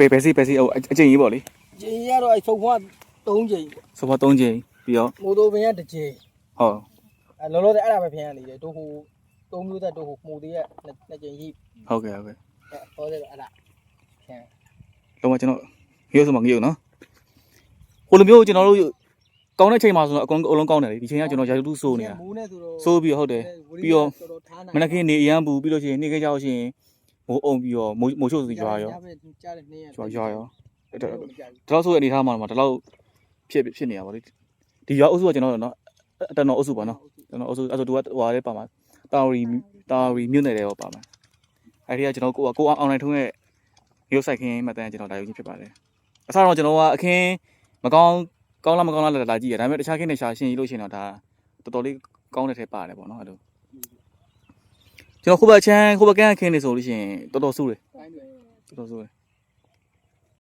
ဘယ်ဘယ်စီဘယ်စီဟိုအအကျင့်ကြီးပေါ့လေကျင်းရတော့အဲ့ဖုံဖွား3ချိန်ဆိုတော့3ချိန်ပြီးတော့မိုးတိုပင်ကတစ်ချိန်ဟုတ်အဲလောလောဆယ်အဲ့ဒါပဲဖျန်းရနေတယ်တို့ဟို3မျိုးသက်တို့ဟိုမှုသေးရနှစ်ချိန်ရှိဟုတ်ကဲ့ဟုတ်ကဲ့အဲဟောတယ်အဲ့ဒါဖျန်းတော့ကျွန်တော်ရုပ်စမငရုပ်နော်ဟိုလိုမျိုးကျွန်တော်တို့ကောင်းတဲ့ချိန်မှာဆိုတော့အကုန်အလုံးကောင်းတယ်လေဒီချိန်ကကျွန်တော်ရာထူးစိုးနေတာမူးနဲ့ဆိုတော့စိုးပြီးဟုတ်တယ်ပြီးတော့ထားနိုင်မနက်ခင်းနေအရန်ပူပြီးလို့ရှိရင်နေခဲ့ကြလို့ရှိရင် မိုးအုံပြီးတော့မိုးမိုးချို့စီရွာရောကြားတယ်နှစ်ရက်ရွာရွာရောဒါတော့ဆိုတဲ့အနေထားမှာတော့ဒါတော့ဖြစ်ဖြစ်နေတာပါလေဒီရွာအုပ်စုကကျွန်တော်တို့နော်အတန်တော်အုပ်စုပါနော်ကျွန်တော်အုပ်စုအဲ့ဆိုသူကဟိုဟာလေးပါမှာတာဝရီတာဝရီမြို့နယ်တွေရောပါမှာအဲ့ဒီကကျွန်တော်ကိုကိုအောင်နိုင်ထုံးရဲ့ရုပ်ဆိုင်ခင်းမှတ်တမ်းကျွန်တော်ဒါယူခြင်းဖြစ်ပါတယ်အစားတော့ကျွန်တော်ကအခင်းမကောင်းကောင်းလားမကောင်းလားလာကြည့်ရဒါပေမဲ့တခြားခင်းတွေရှာရှင်းကြည့်လို့ရှိရင်တော့ဒါတော်တော်လေးကောင်းတဲ့ထဲပါတယ်ပေါ့နော်အဲ့လို ကျွန်တော်ခုဘက်ချမ်းခုဘက်ကန်းခင်းနေဆိုလို့ရှိရင်တော်တော်ဆူတယ်တိုင်းတွေတော်တော်ဆိုးတယ်